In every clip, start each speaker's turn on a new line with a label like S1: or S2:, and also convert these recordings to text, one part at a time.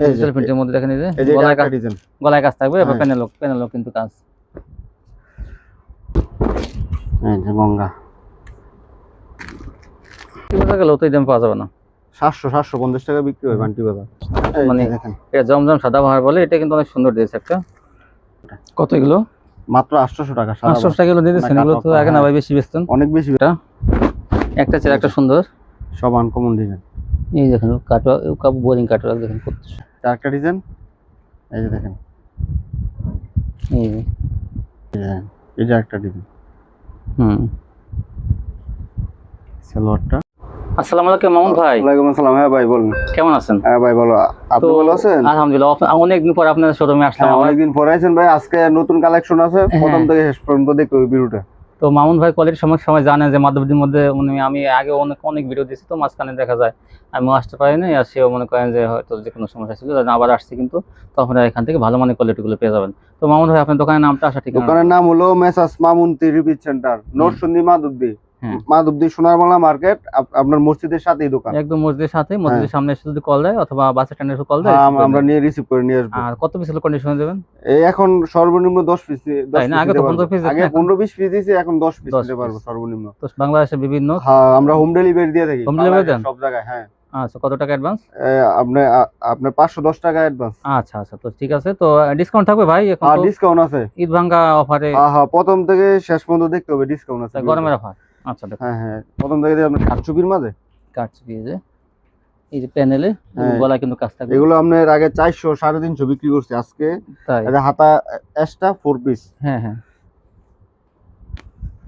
S1: Digital প্রিন্টের মধ্যে দেখেন এই যে গলায়
S2: একটা
S1: কাজ
S2: ডিজাইন
S1: গলায় কাজ থাকবে এবার
S2: হ্যাঁ।
S1: প্যানেলও প্যানেলও কিন্তু কাজ।
S2: এই যে গঙ্গা।
S1: তো এই দাম পাওয়া যাবে না।
S2: সাতশো সাতশো পঞ্চাশ টাকা বিক্রি হয় বান্টি বাজার।
S1: মানে-
S2: দেখেন।
S1: এটা জমজম সাদা বাহার বলে এটা কিন্তু অনেক সুন্দর দিয়েছে একটা। কত এগুলো?
S2: মাত্র আটশোশো টাকা
S1: পাঁচশো টাকা এগুলো দিয়ে দিচ্ছেন এগুলো তো আগে না। ভাই বেশি বেচতেন।
S2: অনেক বেশি
S1: এটা একটা চেয়ে একটা সুন্দর।
S2: সব আনকমন ডিজাইন
S1: এই দেখেন কাটো কাপ বোরিং কাটো দেখেন কত
S2: আরেকটা ডিজাইন এই যে দেখেন।
S1: এই যে।
S2: এই যে একটা ডিজাইন
S1: হুম।
S2: সালোয়ারটা?
S1: আসসালামু আলাইকুম মামুন ভাই।
S2: ওয়ালাইকুম আসসালাম। হ্যাঁ ভাই বলুন।
S1: কেমন আছেন?
S2: হ্যাঁ ভাই বলো আপনি ভালো আছেন?
S1: আলহামদুলিল্লাহ অনেকদিন পর আপনাদের শোরুমে আসলাম
S2: হ্যাঁ অনেকদিন পরে আছেন ভাই। আজকে নতুন কালেকশন আছে
S1: হ্যাঁ।
S2: প্রথম থেকে শেষ পর্যন্ত ওই ভিডিওটা।
S1: তো মামুন ভাই কোয়ালিটির সময় সময় জানেন যে মাধবদীর মধ্যে মানে আমি আগে অনেক অনেক ভিডিও দিয়েছি তো মাঝখানে দেখা যায় আমি আসতে পারিনি আর সেও মনে করেন যে হয়তো যে কোনো সমস্যা ছিল আবার আসছে কিন্তু তখন এখান থেকে ভালো মানের কোয়ালিটিগুলো পেয়ে যাবেন। তো মামুন ভাই আপনার দোকানের নামটা আসা ঠিক
S2: দোকানের নাম হলো messrs Mamun TV centre Narsingdi Madhabdi. Madhabdi Sonarmala market আপনার মসজিদের সাথেই দোকান।
S1: একদম মসজিদের সাথে মসজিদের সামনে এসে যদি কল দেয় অথবা বাস স্ট্যান্ডে এসে কল দেয়
S2: হ্যাঁ, আমরা নিয়ে রিসিভ করে নিয়ে আসব।
S1: আর কত পিস কন্ডিশন দেবেন?
S2: এই এখন সর্বনিম্ন দশ পিস
S1: তাই না? আগে তো 15 piece
S2: আগে
S1: দিতেন, এখন-
S2: পনেরো বিশ পিস দিয়েছি এখন দশ পিস দিতে পারব সর্বনিম্ন।
S1: তো বাংলাদেশে বিভিন্ন?
S2: হ্যাঁ আমরা হোম ডেলিভারি দিয়ে থাকি।
S1: Home delivery দেন?
S2: সব জায়গায় হ্যাঁ।
S1: আচ্ছা কত টাকা অ্যাডভান্স
S2: আপনি আপনার পাঁচশো দশ টাকা অ্যাডভান্স
S1: আচ্ছা আচ্ছা তো ঠিক আছে তো ডিসকাউন্ট থাকবে ভাই এখন
S2: ডিসকাউন্ট আছে।
S1: ঈদ ভাঙ্গা অফারে
S2: হ্যাঁ হ্যাঁ প্রথম থেকে শেষ পর্যন্ত দেখতে হবে ডিসকাউন্ট আছে।
S1: গরমের অফার আচ্ছা
S2: হ্যাঁ হ্যাঁ। প্রথম থেকে আপনার সাতশো মাঝে?
S1: দিয়ে যে। এই যে প্যানেলে
S2: হ্যাঁ।
S1: গলায় কিন্তু কাজ থাকবে
S2: এগুলো আপনার আগে চারশো সাড়ে তিনশো বিক্রি করছে আজকে। হাতা এক্সট্রা ফোর পিস
S1: হ্যাঁ হ্যাঁ।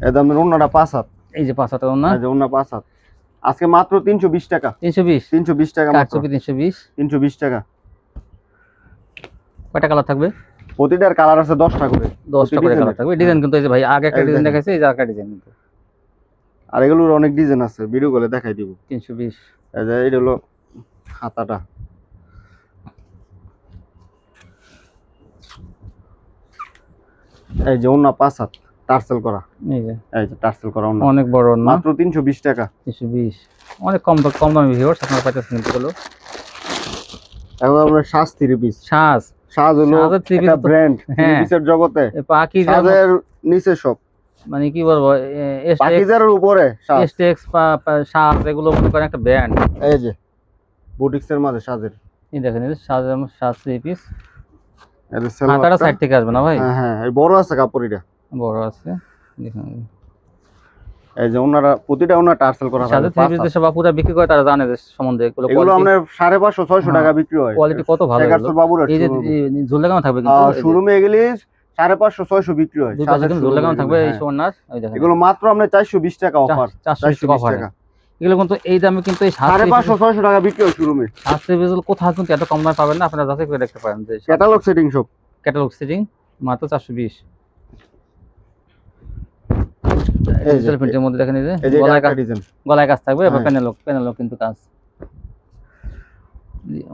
S2: এটা আপনার অন্যটা পাঁচ হাত।
S1: এই যে পাঁচ হাজার না
S2: এই যে অন্য পাঁচ হাত। আজকে মাত্র তিনশো বিশ টাকা।
S1: তিনশো বিশ?
S2: তিনশো বিশ টাকা মাত্র।
S1: কাটছে তিনশো বিশ?
S2: তিনশো বিশ টাকা।
S1: কয়টা কালার থাকবে?
S2: প্রতিটার কালার আছে দশটা করে।
S1: দশটা করে কালার থাকবে। ডিজাইন কিন্তু এই যে ভাই আগে একটা ডিজাইন। দেখাইছে এই যে আরেকটা ডিজাইন কিন্তু।
S2: আর এগুলোর অনেক ডিজাইন আছে ভিডিও করে দেখাই দিব।
S1: তিনশো বিশ।
S2: এটা হলো হাতাটা। এই যে অন্য পাঁচ হাত টার্সেল করা।
S1: এই যে।
S2: টার্সেল করা অন্য
S1: অনেক বড়
S2: মাত্র তিনশো বিশ টাকা।
S1: তিনশো বিশ। অনেক কম দাম- কম দামি ভিউয়ার্স আপনারা পাইতেছেন কিন্তু হলো
S2: এখন আমরা সাজ থ্রি পিস
S1: সাজ।
S2: সাজ হলো একটা ব্র্যান্ড থ্রি। পিসের জগতে।
S1: পাখি
S2: নিচে সব।
S1: মানে কি বলব
S2: পাকিজারের উপরে
S1: এসটেক্স সাজ এগুলো মনে করেন একটা ব্র্যান্ড।
S2: এই যে বুটিক্সের মাঝে সাজের।
S1: এই দেখেন এই সাজ সাজ থ্রি পিস হাতাটা সাইড থেকে আসবে না ভাই?
S2: হ্যাঁ হ্যাঁ এই বড় আছে কাপড় এটা
S1: বড় আছে দেখুন।
S2: এই যে ওনারা প্রতিটা ওনার টার্সেল করা
S1: সাথে
S2: থাকে
S1: থ্রি পিস যেসব বাপুরা বিক্রি করে তারা জানে যে সম্বন্ধে এগুলো
S2: এগুলো পাঁচশো ছয়শো
S1: হ্যাঁ,
S2: টাকা বিক্রি হয়।
S1: কোয়ালিটি কত ভালো এগুলো। এই যে ঝুল লাগানো থাকবে কিন্তু
S2: শোরুমে গেলে সাড়ে পাঁচশো ছয়শো বিক্রি হয়
S1: থাকবে এই। সোনার
S2: এগুলো মাত্র আপনার চারশো বিশ টাকা অফার
S1: চারশো
S2: টাকা
S1: এগুলো কিন্তু এই দামে কিন্তু এই
S2: সাড়ে পাঁচশো ছয়শো টাকা বিক্রি হয় শোরুমে।
S1: সাত পিসগুলো কোথাও কিন্তু এত কম দামে পাবেন না আপনারা যাচাই করে দেখতে পারেন যে
S2: ক্যাটালগ সেটিং সব
S1: ক্যাটালগ সিটিং মাত্র চারশো বিশ। ডিজিটাল প্রিন্টের মধ্যে দেখেন এই যে গলায় কাজ
S2: ডিজাইন
S1: গলায় কাজ থাকবে এবার
S2: হ্যাঁ।
S1: কিন্তু কাজ।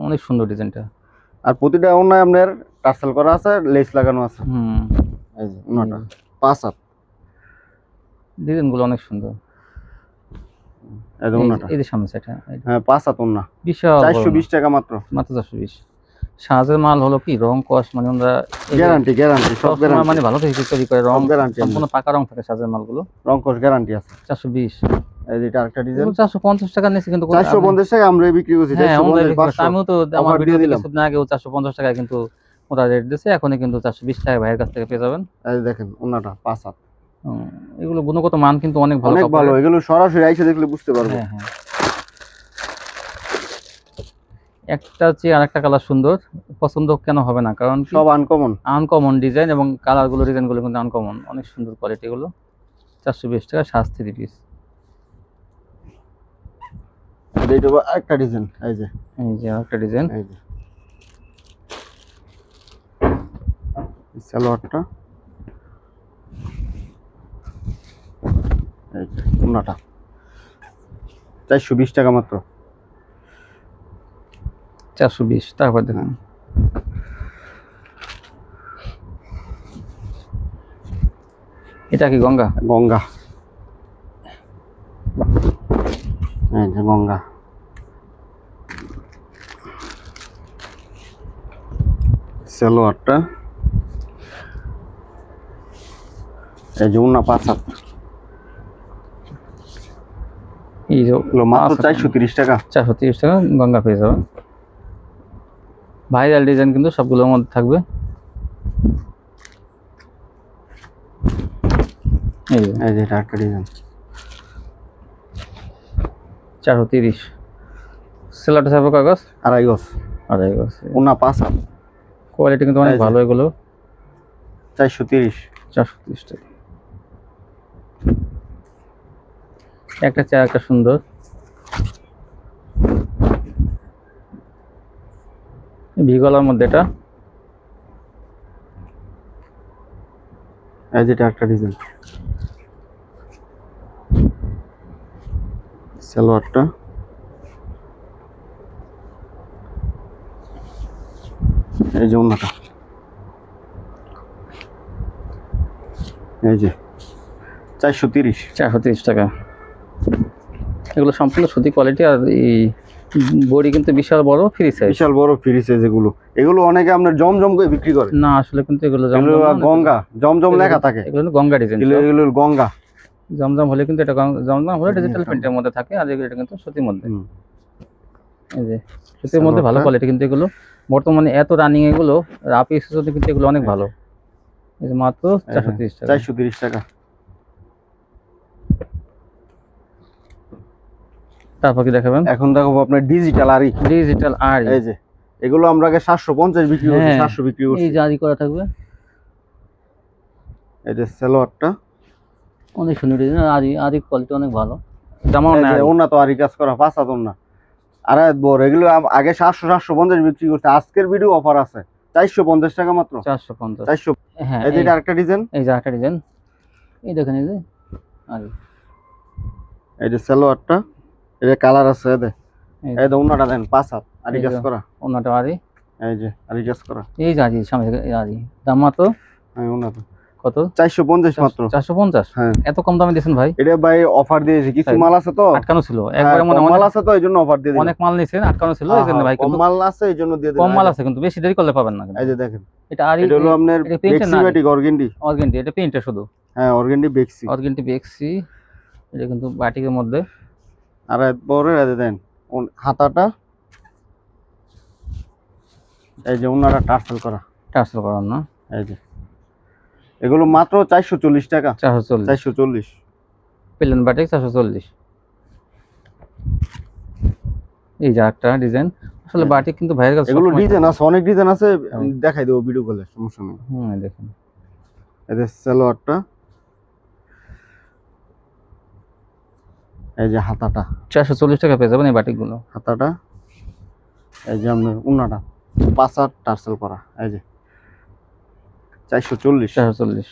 S1: অনেক সুন্দর ডিজাইনটা
S2: আর প্রতিটা ওনায় আপনার টার্সেল করা আছে লেস লাগানো আছে।
S1: হুম।
S2: এই যে ওনাটা পাঁচ হাত।
S1: ডিজাইনগুলো অনেক সুন্দর।
S2: এই যে ওনাটা
S1: এই যে সামনে সেটা
S2: হ্যাঁ পাঁচ হাত ওনা
S1: বিশাল
S2: চারশো বিশ টাকা মাত্র।
S1: মাত্র চারশো বিশ। সাজের মাল হলো কি রং কস মানে আমরা
S2: গ্যারান্টি গ্যারান্টি সব গ্যারান্টি
S1: মানে ভালো থেকে তৈরি করে রং
S2: guarantee
S1: সম্পূর্ণ পাকা রং থাকে সাজের মালগুলো।
S2: রংকশ গ্যারান্টি আছে।
S1: চারশো বিশ।
S2: এই যে এটা আরেকটা ডিজাইন
S1: চারশো পঞ্চাশ টাকা নিচ্ছে কিন্তু কোনো-
S2: চারশো পঞ্চাশ টাকা আমরা বিক্রি করছি
S1: হ্যাঁ
S2: চারশো
S1: আমাদের
S2: পঞ্চাশ পাঁচশো।
S1: আমিও তো আমার ভিডিও
S2: দিলাম।
S1: আগেও চারশো পঞ্চাশ টাকা কিন্তু ওরা রেট দিচ্ছে এখনই কিন্তু চারশো বিশ টাকা ভাইয়ের কাছ থেকে পেয়ে যাবেন।
S2: দেখেন ওনাটা পাঁচ হাত।
S1: এগুলো গুণগত মান কিন্তু অনেক ভালো
S2: অনেক ভালো এগুলো সরাসরি আইসে দেখলে বুঝতে পারব।
S1: হ্যাঁ হ্যাঁ। একটা চেয়ে আরেকটা কালার সুন্দর পছন্দ কেন হবে না কারণ
S2: সব আনকমন
S1: আনকমন ডিজাইন এবং কালারগুলো ডিজাইনগুলো কিন্তু আনকমন অনেক সুন্দর কোয়ালিটি গুলো চারশো বিশ টাকা থ্রি পিস
S2: একটা ডিজাইন এই যে।
S1: এই যে একটা ডিজাইন
S2: এই যে। সালোয়ারটা এই যে চারশো বিশ টাকা মাত্র।
S1: চারশো বিশ তারপর দেখুন এটা কি গঙ্গা?
S2: গঙ্গা। এই যে গঙ্গা। সালোয়ারটা এই যে উন্না পাঁচ হাত।
S1: এই যে
S2: মাত্র চারশো তিরিশ টাকা।
S1: চারশো তিরিশ টাকা গঙ্গা পেয়ে যাবে। ভাইরাল ডিজাইন কিন্তু সবগুলোর মধ্যে থাকবে। এই যে।
S2: এটা একটা ডিজাইন।
S1: চারশো তিরিশ। সেলাটা ছাপো কাগজ
S2: আড়াই গজ।
S1: আড়াই গজ
S2: উন্না পাঁচ হাত।
S1: কোয়ালিটি কিন্তু অনেক ভালো এগুলো।
S2: চারশো তিরিশ।
S1: চারশো তিরিশ টাকা। একটা চা একটা সুন্দর। ভিগলার মধ্যে এটা।
S2: এই যেটা একটা ডিজাইন। সালোয়ারটা। এই যে উন্নাটা এই যে চারশো তিরিশ।
S1: চারশো তিরিশ টাকা। এগুলো সম্পূর্ণ সুতি কোয়ালিটি আর এই বড়ি কিন্তু বিশাল বড় ফ্রি সাইজ
S2: বিশাল বড় ফ্রি সাইজ এগুলো। এগুলো অনেকে আপনার জমজম করে বিক্রি করে।
S1: না আসলে কিন্তু এগুলো
S2: গঙ্গা। জমজম লেখা থাকে।
S1: এগুলো গঙ্গা ডিজাইন
S2: এগুলো গঙ্গা।
S1: জমজম হলে কিন্তু এটা জমজম হলে ডিজিটাল
S2: হুম।
S1: প্রিন্টের মধ্যে থাকে আর এগুলো- এটা কিন্তু সুতির মধ্যে। এই যে সুতির মধ্যে ভালো কোয়ালিটি কিন্তু এগুলো। বর্তমানে এত রানিং এগুলো রাপি কিন্তু এগুলো অনেক ভালো। এই যে মাত্র চারশো তিরিশ টাকা।
S2: চারশো তিরিশ টাকা।
S1: তারপর কি দেখাবেন?
S2: এখন দেখো আপনার ডিজিটাল আরি
S1: ডিজিটাল আর
S2: এই যে এগুলো আমরা আগে সাতশো পঞ্চাশ বিক্রি করছি
S1: হ্যাঁ।
S2: সাতশো বিক্রি করছি।
S1: এই জারি করা থাকবে।
S2: এই যে সালোয়ারটা।
S1: অনেক সুন্দর ডিজাইন আরি আরি কোয়ালিটি অনেক ভালো।
S2: এই
S1: না
S2: ওনা তো আরি কাজ করা পাঁচ হাত ওনা আর বড় এগুলো আগে সাতশো সাতশো পঞ্চাশ বিক্রি করছে আজকের ভিডিও অফার আছে। চারশো পঞ্চাশ টাকা মাত্র।
S1: চারশো পঞ্চাশ।
S2: চারশো
S1: হ্যাঁ
S2: এই যে এটা আরেকটা ডিজাইন
S1: এই যে আরেকটা ডিজাইন এই দেখেন এই যে আরি
S2: এই যে সালোয়ারটা। যে কালার আছে যে
S1: এই
S2: এই ওনাটা দেন পাঁচ হাত আরি
S1: যে।
S2: করা।
S1: অন্যটা আরি
S2: এই যে আরি কাজ করা।
S1: এই যে আরি সামনে আরি দাম মাত্র?
S2: হ্যাঁ ওনা
S1: কত?
S2: চারশো পঞ্চাশ মাত্র।
S1: চারশো পঞ্চাশ?
S2: হ্যাঁ।
S1: এত কম দামে দিয়েছেন ভাই?
S2: এটা ভাই অফার দিয়েছে। কিছু মাল আছে তো?
S1: আটকানো ছিল।
S2: হ্যাঁ,
S1: একবারে মনে
S2: মাল আছে তো এই জন্য অফার দিয়ে
S1: অনেক মাল নিয়েছেন আটকানো ছিল এই জন্য
S2: হ্যাঁ,
S1: ভাই
S2: কম মাল আছে এই জন্য দিয়ে দিলাম।
S1: কম মাল আছে কিন্তু বেশি দেরি করলে পাবেন না
S2: এই যে দেখেন।
S1: এটা আরি
S2: এটা হলো আপনার
S1: এটা?
S2: বেক্সিমেটিক অর্গেন্ডি
S1: অর্গেন্টি এটা প্রিন্টে শুধু।
S2: হ্যাঁ অর্গেন্ডি বেক্সি
S1: অর্গেন্টি বিএক্সি এটা কিন্তু বাটিকের মধ্যে।
S2: আর পরে যে দেন। হাতাটা। এই যে ওনারা টার্সেল করা।
S1: ট্রান্সফার করার না।
S2: এই যে। এগুলো মাত্র চারশো চল্লিশ টাকা।
S1: চারশো চল্লিশ।
S2: চারশো চল্লিশ।
S1: প্লেন বাটিক চারশো চল্লিশ। এই যে একটা ডিজাইন আসলে বাটিক কিন্তু ভাইয়ের কাছে
S2: এগুলো ডিজাইন আছে অনেক ডিজাইন আছে
S1: হ্যাঁ।
S2: দেখাই দেবো ভিডিও করলে সমস্যা নেই।
S1: এই দেখুন।
S2: এদের সালোয়ারটা। এই যে হাতাটা।
S1: চারশো চল্লিশ টাকা পেয়ে যাবেন এই বাটিকগুলো।
S2: হাতাটা এই যে আপনার উন্নাটা পাঁচ হাত টার্সেল করা এই যে। চারশো চল্লিশ।
S1: চারশো চল্লিশ।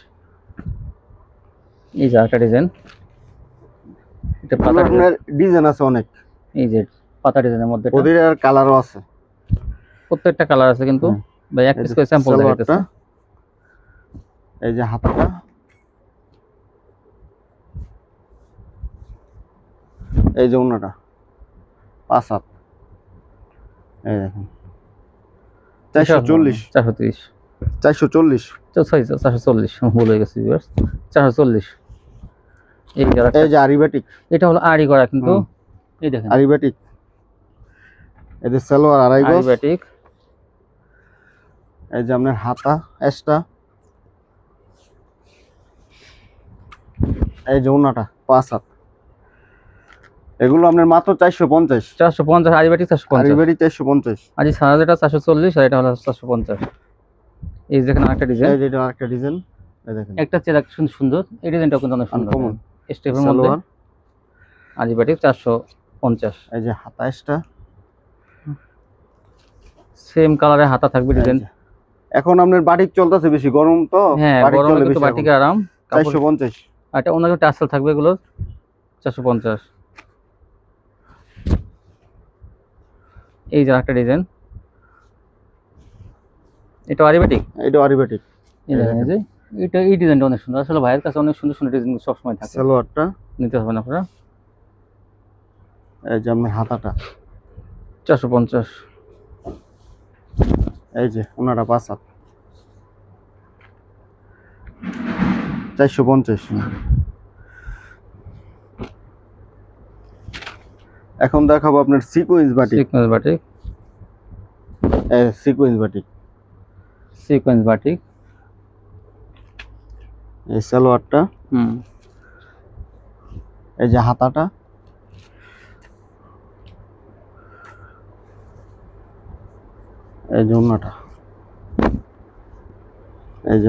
S1: এই যে একটা ডিজাইন। এটা পাতা।
S2: আপনার ডিজাইন। আছে অনেক।
S1: এই যে পাতা ডিজাইনের মধ্যে।
S2: ওদের আর কালারও আছে।
S1: প্রত্যেকটা কালার আছে কিন্তু। ভাই এক পিস করে স্যাম্পল
S2: সালোয়ারটা, এই যে হাতাটা। এই যে উন্নাটা। পাঁচ হাত। এই দেখেন। চারশো চল্লিশ।
S1: চারশো তিরিশ।
S2: চারশো চল্লিশ।
S1: সরি চারশো চল্লিশ। ভুল হয়ে গেছে চারশো চল্লিশ। এই যে
S2: এই যে আরিবাটিক
S1: এটা হলো আড়ি করা কিন্তু
S2: হুম।
S1: এই দেখেন।
S2: আরিবাটিক এদের সালোয়ার আড়াই গজ।
S1: আড়িবাটিক
S2: এই যে আপনার হাতা এই যে পাঁচ হাত। এগুলো আপনার মাত্র চারশো পঞ্চাশ।
S1: চারশো পঞ্চাশ আড়িবাটিক চারশো পঞ্চাশ।
S2: আরিবাটি চারশো পঞ্চাশ।
S1: আজ সারাটা চারশো চল্লিশ আর এটা হলো চারশো পঞ্চাশ। এই যে দেখেন আরেকটা ডিজাইন
S2: এই যে এটা আরেকটা ডিজাইন এই দেখেন।
S1: একটা একটা সুন্দর এই ডিজাইনটাও কিন্তু অনেক সুন্দর।
S2: Uncommon।
S1: স্টেপের মধ্যে আড়িবাটিক চারশো পঞ্চাশ।
S2: এই যে হাতা এক্সট্রা।
S1: সেম কালারের হাতা থাকবে ডিজাইন।
S2: এখন আপনার বাটিক চলতেছে বেশি গরম তো
S1: হ্যাঁ গরমে কিন্তু বাটিকে আরাম
S2: চারশো পঞ্চাশ।
S1: আর এটা অন্য টাসেল থাকবে এগুলো চারশো পঞ্চাশ। এই যে একটা ডিজাইন এটা অরিবেটিক
S2: এটা অরিবেটিক
S1: এই যে এটা এই ডিজাইনটা অনেক সুন্দর। আসলে ভাইয়ের কাছে অনেক সুন্দর সুন্দর ডিজাইন সবসময় থাকে।
S2: সালোয়ারটা।
S1: নিতে হবে না আপনারা।
S2: এই যে আপনার হাতাটা।
S1: চারশো পঞ্চাশ।
S2: এই যে ওনারা পাঁচ হাত। চারশো পঞ্চাশ। এখন দেখাবো আপনার sequence batik
S1: sequence batik
S2: sequence batik
S1: sequence batik
S2: এই সালোয়ারটা।
S1: হুম।
S2: এই যে হাতাটা। এই যে এই যে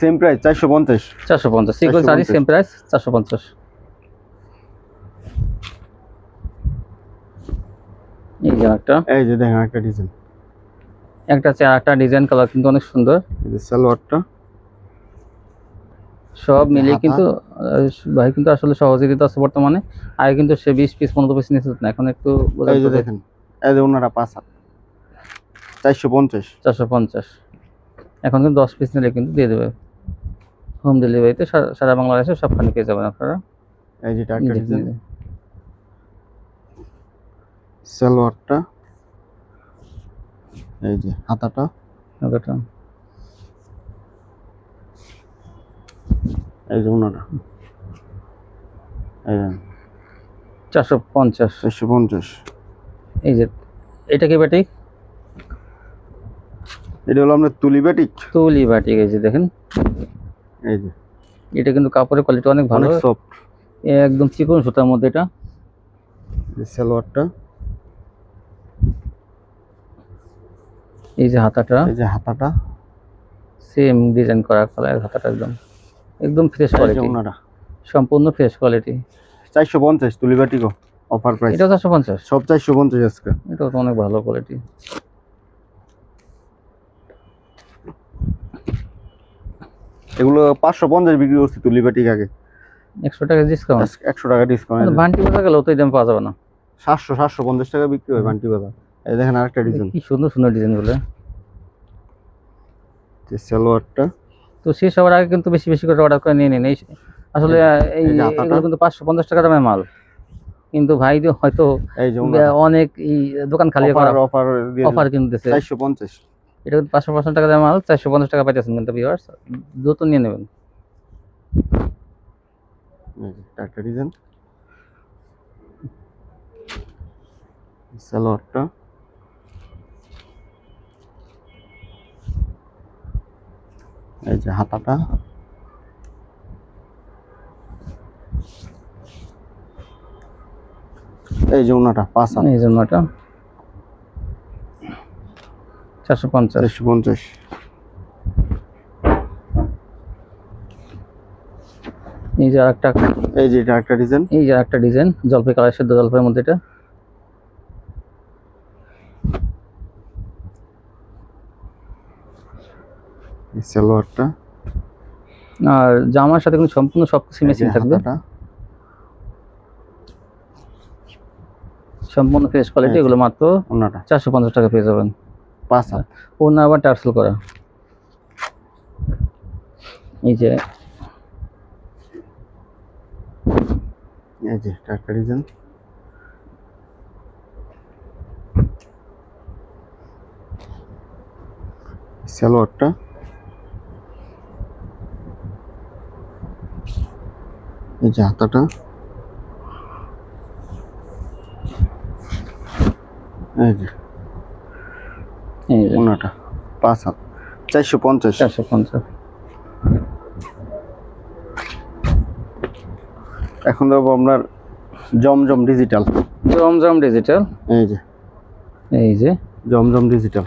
S2: সেম প্রাইস চারশো পঞ্চাশ।
S1: চারশো পঞ্চাশ। সিকোয়েন্স
S2: 450
S1: সেম প্রাইস চারশো পঞ্চাশ। এই যে একটা।
S2: এই যে দেখেন একটা ডিজাইন
S1: একটা আছে একটা ডিজাইন কালার কিন্তু অনেক সুন্দর।
S2: এই যে সালোয়ারটা।
S1: সব মিলিয়ে কিন্তু ভাই কিন্তু আসলে সহজে দিতে আছে বর্তমানে। আগে কিন্তু সে বিশ পিস পনেরো পিস নিতে না এখন একটু
S2: এই যে দেখেন এই যে ওনারা পাঁচ হাত। চারশো পঞ্চাশ।
S1: চারশো পঞ্চাশ। এখন কিন্তু দশ পিস নিলে কিন্তু দিয়ে দেবে। হোম ডেলিভারিতে সারা বাংলাদেশে সবখানে পেয়ে যাবেন আপনারা।
S2: এই যেটা একটা
S1: দেখে
S2: ডিজাইন
S1: নিলে।
S2: সালোয়ারটা এই যে হাতাটা।
S1: ওটা
S2: এই যে ওনারা এই যে
S1: চারশো পঞ্চাশ।
S2: চারশো পঞ্চাশ।
S1: এই যে এটা কি বাটিক
S2: এটা হলো আপনার তুলি বাটিক
S1: তুলি বাটিক এই যে দেখেন।
S2: এই যে।
S1: এটা কিন্তু কাপড়ের কোয়ালিটি অনেক ভালো।
S2: সফট
S1: একদম চিকন সুতার মধ্যে এটা।
S2: সালোয়ারটা।
S1: এই যে হাতাটা।
S2: এই যে হাতাটা।
S1: সেম ডিজাইন করা কালার হাতাটা একদম। একদম ফ্রেশ কোয়ালিটি সম্পূর্ণ ফ্রেশ কোয়ালিটি
S2: চারশো পঞ্চাশ তুলি বাটিকও অফার প্রাইস
S1: এটা চারশো পঞ্চাশ।
S2: সব চারশো পঞ্চাশ আজকে।
S1: এটাও তো অনেক ভালো কোয়ালিটি
S2: এগুলো পাঁচশো পঞ্চাশ বিক্রি করছি তুলি বাটিক আগে।
S1: একশো টাকা ডিসকাউন্ট
S2: একশো টাকা ডিসকাউন্ট
S1: ভান্টি বাজার গেলেও তো এই দাম পাওয়া যাবে না।
S2: সাতশো সাতশো পঞ্চাশ টাকা বিক্রি হয় বান্টি বাজার। এই দেখেন আরেকটা ডিজাইন
S1: কি সুন্দর সুন্দর ডিজাইনগুলো
S2: যে সালোয়ারটা।
S1: তো শেষ হওয়ার আগে কিন্তু বেশি বেশি করে অর্ডার করে নিয়ে নিন। এই আসলে এই। এগুলো কিন্তু পাঁচশো পঞ্চাশ টাকা দামের মাল। কিন্তু ভাই হয়তো অনেক এই দোকান খালি
S2: অফার অফার
S1: অফার কিনতেছে।
S2: চারশো পঞ্চাশ।
S1: এটা কিন্তু পাঁচশো পঞ্চাশ টাকা দামের মাল চারশো পঞ্চাশ টাকা পাইতেছেন কিন্তু ভিউয়ার্স দ্রুত নিয়ে নেবেন।
S2: একটা ডিজাইন সালোয়ারটা। এই যে হাতাটা। এই যে ওনাটা পাঁচ
S1: এই জন্য এটা চারশো পঞ্চাশ।
S2: চারশো পঞ্চাশ।
S1: এই যে আরেকটা।
S2: এই যে এটা একটা ডিজাইন।
S1: এই যে একটা ডিজাইন জলপাই কালার সেদ্ধ জলপাইয়ের মধ্যে এটা।
S2: সালোয়ারটা।
S1: আর জামার সাথে কিন্তু সম্পূর্ণ সব কিছু মেশিন থাকবে? সম্পূর্ণ ফ্রেশ কোয়ালিটি এগুলো মাত্র
S2: ওনাটা।
S1: চারশো পঞ্চাশ টাকা পেয়ে যাবেন।
S2: পাঁচ হাত।
S1: ওনা আবার টার্সেল করা। এই যে
S2: এই যে একটা ডিজাইন সালোয়ারটা। এই যে হাতাটা। এই যে ওনাটা পাঁচ হাত চারশো পঞ্চাশ।
S1: চারশো পঞ্চাশ।
S2: এখন দেবো আপনার জমজম ডিজিটাল
S1: জমজম ডিজিটাল
S2: এই যে।
S1: এই যে।
S2: জমজম ডিজিটাল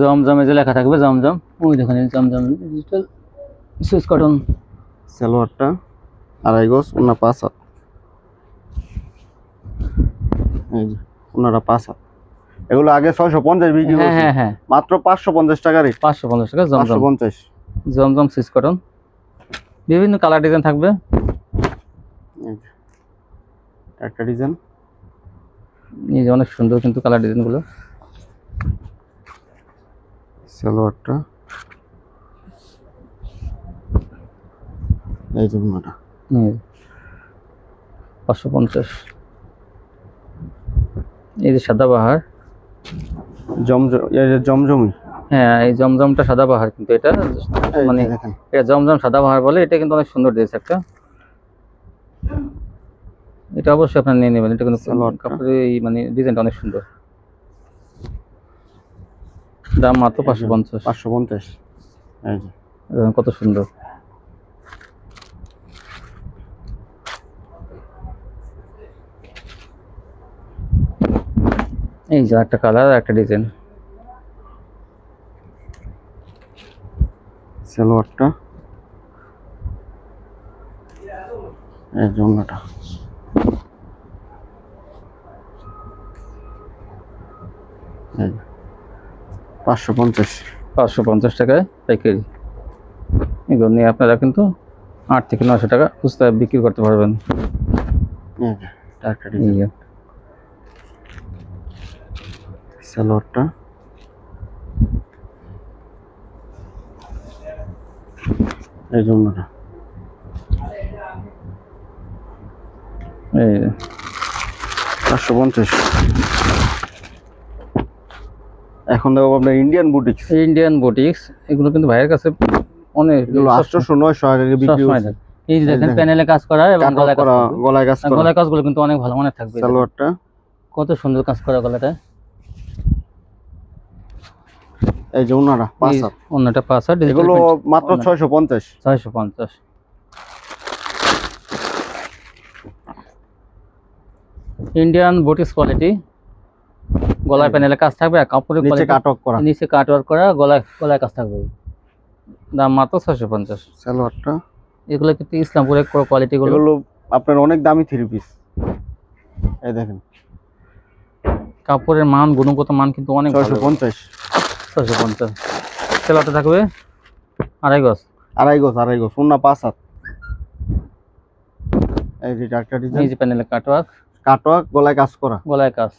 S1: জমজমে যে লেখা থাকবে জমজম। ওই দেখেন জমজম ডিজিটাল সুইচ কটন
S2: সালোয়ারটা আড়াই গজ ওনার পাঁচ হাত। এই যে ওনারা পাঁচ হাত। এগুলো আগে ছয়শো পঞ্চাশ বিক্রি
S1: হ্যাঁ হ্যাঁ হ্যাঁ।
S2: মাত্র পাঁচশো পঞ্চাশ টাকা রেট
S1: পাঁচশো পঞ্চাশ টাকা জমজম।
S2: পঞ্চাশ।
S1: জমজম সিস কটন। বিভিন্ন কালার ডিজাইন থাকবে।
S2: একটা ডিজাইন।
S1: এই যে অনেক সুন্দর কিন্তু কালার ডিজাইনগুলো।
S2: সালোয়ারটা। এই যে,
S1: পাঁচশো পঞ্চাশ। এই যে সাদা বাহার।
S2: জমজম এই যে জমজমি।
S1: হ্যাঁ এই জমজমটা সাদাবাহার কিন্তু এটা। মানে এটা জমজম সাদাবাহার বলে এটা কিন্তু অনেক সুন্দর ড্রেস একটা। এটা অবশ্যই আপনার নিয়ে নেবেন এটা কিন্তু এই মানে ডিজাইনটা অনেক সুন্দর। দাম মাত্র পাঁচশো পঞ্চাশ।
S2: পাঁচশো পঞ্চাশ।
S1: কত সুন্দর। এই যে একটা কালার একটা ডিজাইন।
S2: সালোয়ারটা। এই জন্যটা পাঁচশো পঞ্চাশ।
S1: পাঁচশো পঞ্চাশ টাকায় পাইকারি। এগুলো নিয়ে আপনারা কিন্তু আট থেকে নশো টাকা খুচরা বিক্রি করতে পারবেন।
S2: এই যে, এটা একটা ডিজাইন
S1: যে
S2: সালোয়ারটা। এই
S1: এই।
S2: পাঁচশো পঞ্চাশ। এখন দেখো আপনার ইন্ডিয়ান বুটিক্স
S1: ইন্ডিয়ান বুটিক্স এগুলো কিন্তু ভাইয়ের কাছে অনেক
S2: এগুলো আটশোশো নয়শো আগে বিক্রি
S1: সবসময় এই যে দেখেন
S2: দেখেন।
S1: প্যানেলে কাজ করা এবং
S2: কাটওয়ার্ক
S1: গলায় কাজ
S2: করা
S1: করা।
S2: গলায় কাজ করা।
S1: গলায় কাজগুলো কিন্তু অনেক ভালো মানের থাকবে।
S2: সালোয়ারটা।
S1: কত সুন্দর কাজ করা গলাটা।
S2: এই যে ওনারা পাঁচ হাত।
S1: অন্যটা পাঁচ হাত
S2: এগুলো মাত্র। ছয়শো পঞ্চাশ।
S1: ছয়শো পঞ্চাশ। ইন্ডিয়ান বুটিক্স কোয়ালিটি গলায় প্যানেলে কাজ থাকবে আর কাপড়ের
S2: নিচে কাটক করা।
S1: নিচে কাটওয়ার্ক করা গলায় গলায় কাজ থাকবে। দাম মাত্র ছয়শো পঞ্চাশ।
S2: সালোয়ারটা।
S1: এগুলো কিন্তু ইসলামপুরের কোয়ালিটি গুলো
S2: এগুলো আপনার অনেক দামি থ্রি পিস এই দেখেন।
S1: কাপড়ের মান গুণগত মান কিন্তু অনেক
S2: ছয়শো পঞ্চাশ।
S1: ছয়শো পঞ্চাশ। সেলাতে থাকবে আড়াই গজ।
S2: আড়াই গোছ আড়াই গোছ ওনা পাঁচ হাত। এই যে একটা ডিজাইন
S1: এই যে প্যানেলে কাটওয়ার্ক
S2: কাটওয়ার্ক গলায় কাজ করা।
S1: গলায় কাজ।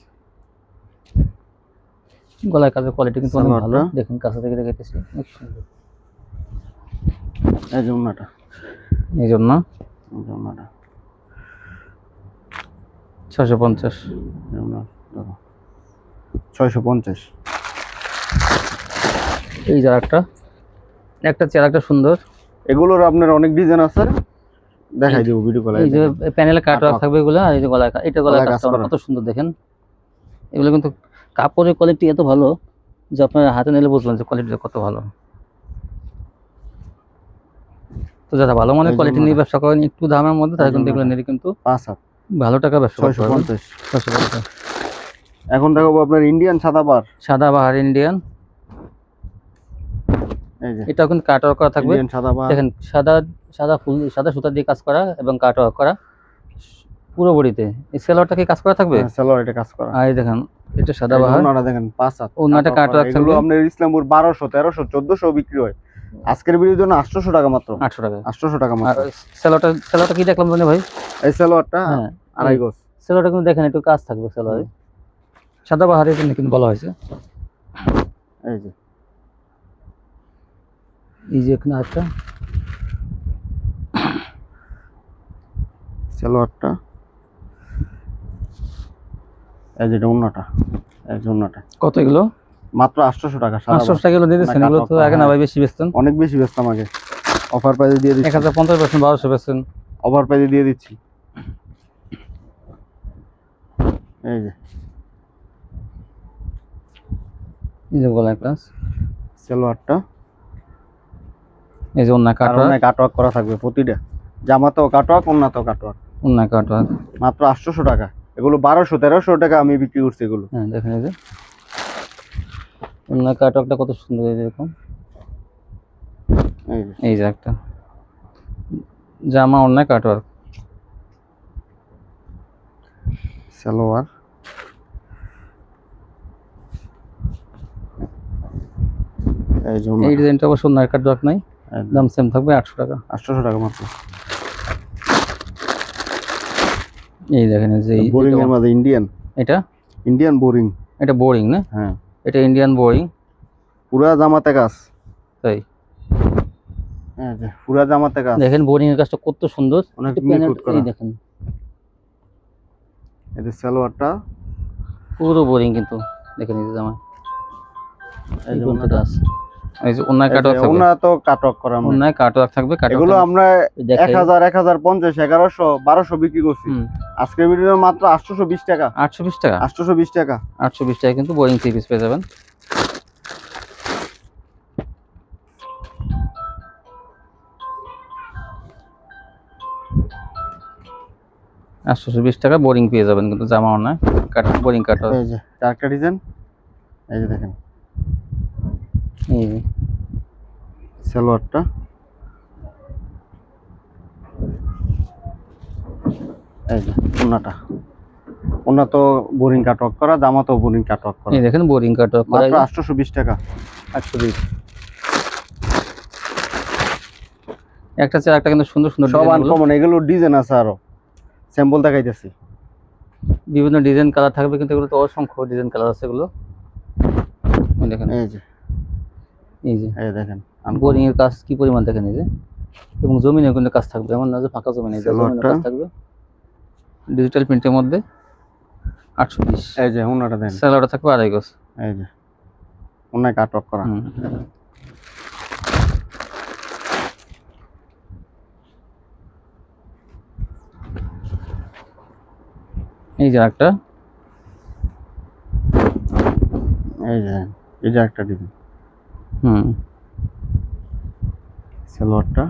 S1: গলায় কাজের কোয়ালিটি কিন্তু অনেক ভালো। দেখুন কাছে থেকে দেখেছি অনেক সুন্দর।
S2: এই যে
S1: এই জন্য ছয়শো পঞ্চাশ।
S2: ছয়শো পঞ্চাশ।
S1: এই যে একটা একটা চেয়ার একটা সুন্দর।
S2: এগুলোর আপনার অনেক ডিজাইন আছে। দেখাই দেবো ভিডিও কলে
S1: এই যে প্যানেলে কাটওয়ার্ক। থাকবে এগুলো আর এই যে গলায় কা- এটা
S2: গলা
S1: কাজটা কত সুন্দর দেখেন। এগুলো কিন্তু কাপড়ের কোয়ালিটি এত ভালো যে আপনার হাতে নিলে বুঝলেন যে কোয়ালিটিটা কত ভালো। তো যারা ভালো মানের কোয়ালিটি
S2: মানে।
S1: নিয়ে ব্যবসা করেন একটু দামের মধ্যে তারা কিন্তু এগুলো
S2: মানে।
S1: নিলে কিন্তু
S2: পাঁচ হাত।
S1: ভালো টাকা ব্যবসা করতে
S2: ছয়শো
S1: পারবেন
S2: পঞ্চাশ।
S1: ছয়শো পঞ্চাশ।
S2: এখন দেখাবো আপনার ইন্ডিয়ান সাদা সাদাবার
S1: সাদা বাহার ইন্ডিয়ান এটাও কিন্তু কাটওয়ার্ক করা থাকবে। দেখেন সাদা সাদা ফুল সাদা সুতা দিয়ে কাজ করা এবং কাটওয়ার্ক করা। পুরো বডিতে। এই সেলোয়ারটা কি কাজ করা থাকবে?
S2: সালোয়ার এটা কাজ করা।
S1: আর দেখেন এটা সাদা বাহার
S2: ওনারা দেখেন পাঁচ হাত।
S1: ওনাটা
S2: কাটওয়ার্ক।
S1: থাকবে।
S2: আপনার ইসলামপুর বারোশো তেরোশো চোদ্দশো বিক্রি হয়। আজকের ভিডিওর জন্য আটশোশো টাকা মাত্র।
S1: আটশো টাকা।
S2: আটশোশো টাকা
S1: আর
S2: মাত্র
S1: সেলোয়ারটা সেলোয়ারটা কি দেখলাম জানি ভাই?
S2: এই সালোয়ারটা
S1: হ্যাঁ।
S2: আড়াই গোছ
S1: সেলোয়ারটা কিন্তু দেখেন একটু কাজ থাকবে সেলোয়ারে। সাদা বাহারের জন্য কিন্তু বলা হয়েছে।
S2: এই যে।
S1: এই যে এখানে একটা
S2: সালোয়ারটা। এই যে অন্যটা এই যে অন্যটা
S1: কত এগুলো?
S2: মাত্র আটশোশো টাকা
S1: পাঁচশো টাকা এগুলো দিয়ে দিচ্ছেন এগুলো তো আগে না ভাই বেশি বেচতেন।
S2: অনেক বেশি ব্যস্ত আমাকে অফার প্রাইজে দিয়ে
S1: এক
S2: দিচ্ছি
S1: হাজার পঞ্চাশ পার্সেন্ট বারোশো
S2: অফার প্রাইজে দিয়ে দিচ্ছি। এই যে।
S1: এই যে গলায় কাজ
S2: সালোয়ারটা।
S1: এই যে অন্য কাটওয়ার্ক
S2: কারণে কাটওয়ার্ক করা থাকবে প্রতিটা। জামাতেও কাটওয়ার্ক অন্যতেও কাটওয়ার্ক
S1: অন্য কাটওয়ার্ক
S2: মাত্র আটশোশো টাকা। এগুলো বারোশো তেরোশো টাকা আমি বিক্রি করছি এগুলো।
S1: হ্যাঁ দেখেন এই যে। অন্য কাটওয়ার্কটা কত সুন্দর এই এরকম
S2: এই যে।
S1: এই যে একটা। জামা অন্য কাটওয়ার্ক
S2: সালোয়ার। এই যে
S1: এই ডিজাইনটা অবশ্য অন্য কাটওয়ার্ক নাই। দাম সেম থাকবে আটশো টাকা।
S2: আটশোশো টাকা মাত্র।
S1: এই দেখেন যে
S2: বোরিং এর মধ্যে ইন্ডিয়ান
S1: এটা?
S2: ইন্ডিয়ান বোরিং
S1: এটা বোরিং না?
S2: হ্যাঁ।
S1: এটা ইন্ডিয়ান বোরিং
S2: পুরা জামাতে কাজ।
S1: তাই?
S2: পুরা জামাতে কাজ।
S1: দেখেন বোরিং এর কাজটা কত সুন্দর।
S2: অনেক
S1: এই দেখেন।
S2: সালোয়ারটা।
S1: পুরো বোরিং কিন্তু। দেখেন এই জামা
S2: এই।
S1: কাজ। এই যে থাকবে।
S2: ওনা তো করা
S1: থাকবে
S2: এগুলো আমরা বারোশো বিক্রি করছি।
S1: হুম।
S2: আজকের মাত্র আটশোশো বিশ টাকা।
S1: আটশো বিশ টাকা?
S2: আটশোশো বিশ টাকা।
S1: আটশো বিশ টাকা কিন্তু বোরিং থ্রি পিস পেয়ে যাবেন। আটশোশো বিশ টাকা বোরিং পেয়ে যাবেন কিন্তু জামাও নয় কাট বোরিং কাটা
S2: এই যে চারটা ডিজাইন এই যে দেখেন।
S1: এই
S2: সালোয়ারটা। এই যে ওনাটা। ওনা তো বোরিং করা জামা তো বোরিং কাটক করা।
S1: এই দেখেন বোরিং কাটা করা।
S2: মাত্র আটশোশো বিশ টাকা।
S1: একটা চেয়ে একটা কিন্তু সুন্দর সুন্দর
S2: সব আনকমন এগুলো ডিজাইন আছে আরও। স্যাম্পল দেখাইতেছি।
S1: বিভিন্ন ডিজাইন কালার থাকবে কিন্তু এগুলো তো অসংখ্য ডিজাইন কালার আছে এগুলো। দেখেন।
S2: এই যে।
S1: এই যে।
S2: এই দেখেন
S1: বোরিং এর কাজ কি পরিমাণ দেখেন এই যে? এবং জমিনে কিন্তু কাজ থাকবে এমন না যে ফাঁকা জমি নেই জমিনে কাজ থাকবে। ডিজিটাল প্রিন্টের মধ্যে আটশো বিশ।
S2: এই যে ওনাটা দেন।
S1: স্যালাডটা থাকবে আড়াই গজ।
S2: এই যে ওনায় কাটক করা।
S1: এই যে একটা
S2: এই যে এই যে একটা ডিজাইন
S1: হুম।
S2: সালোয়ারটা।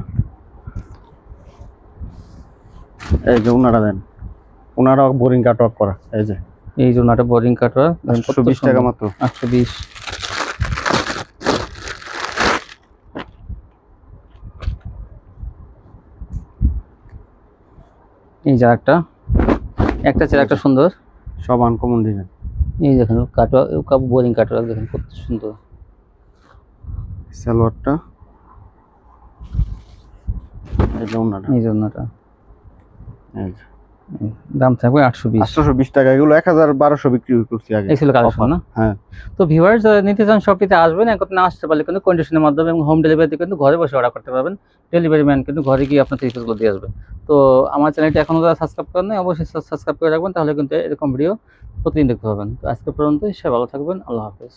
S2: এই যে ওনারা দেন। ওনারা বোরিং কাটক করা এই যে।
S1: এই জন্য একটা বোরিং কাটওয়া
S2: আটশো বিশ টাকা মাত্র।
S1: আটশো বিশ। এই যে একটা একটা চেয়ে একটা সুন্দর।
S2: সব আনকমন ডিজাইন
S1: এই দেখেন কাটোয়া বোরিং কাটোয়া দেখেন কত সুন্দর।
S2: সালোয়ারটা। এই যে ওনারা
S1: এই
S2: যে।
S1: দাম থাকবে আটশো বিশ।
S2: বিশ টাকা এগুলো এক হাজার বারোশো বিক্রি করছি আগে।
S1: এই ছিল কালেকশন না?
S2: হ্যাঁ।
S1: তো ভিউয়ার্স নিতে চান শপিতে আসবেন একত্রে না আসতে পারলে কিন্তু কন্ডিশনের মাধ্যমে এবং হোম ডেলিভারিতে কিন্তু ঘরে বসে অর্ডার করতে পারবেন। ডেলিভারি ম্যান কিন্তু ঘরে গিয়ে আপনার দিয়ে আসবে। তো আমার চ্যানেলটি এখনও যারা সাবস্ক্রাইব করেন নাই অবশ্যই সাবস্ক্রাইব করে রাখবেন তাহলে কিন্তু এরকম ভিডিও প্রতিদিন দেখতে পাবেন। তো আজকে পর্যন্ত সে ভালো থাকবেন আল্লাহ হাফেজ।